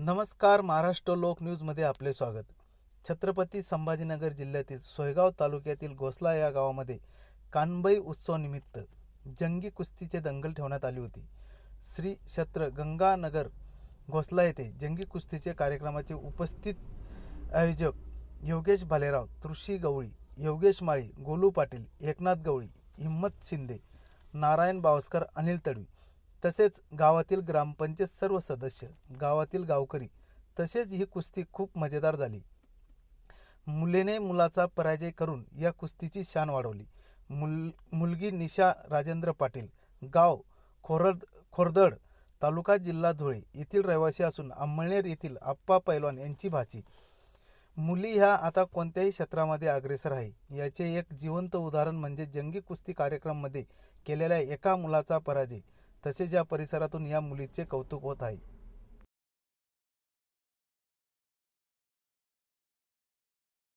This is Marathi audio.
नमस्कार महाराष्ट्र लोक न्यूजमध्ये आपले स्वागत. छत्रपती संभाजीनगर जिल्ह्यातील सोयगाव तालुक्यातील घोसला या गावामध्ये कानबाई उत्सवानिमित्त जंगी कुस्तीचे दंगल ठेवण्यात आली होती. श्री छत्र गंगानगर घोसला येथे जंगी कुस्तीचे कार्यक्रमाचे उपस्थित आयोजक योगेश भालेराव तुळशी गवळी योगेश माळी गोलू पाटील एकनाथ गवळी हिम्मत शिंदे नारायण बावस्कर अनिल तडवी तसेच गावातील ग्रामपंचायत सर्व सदस्य गावातील गावकरी तसेच ही कुस्ती खूप मजेदार झाली. मुलीने मुलाचा पराजय करून या कुस्तीची शान वाढवली. मुल मुलगी निशा राजेंद्र पाटील गाव खोरद खोरदड तालुका जिल्हा धुळे येथील रहिवासी असून अंमळनेर येथील आप्पा पैलवान यांची भाची. मुली ह्या आता कोणत्याही क्षेत्रामध्ये अग्रेसर आहे. याचे एक जिवंत उदाहरण म्हणजे जंगी कुस्ती कार्यक्रममध्ये केलेल्या एका मुलाचा पराजय. तसेच या परिसरातून या मुलीचे कौतुक होत आहे.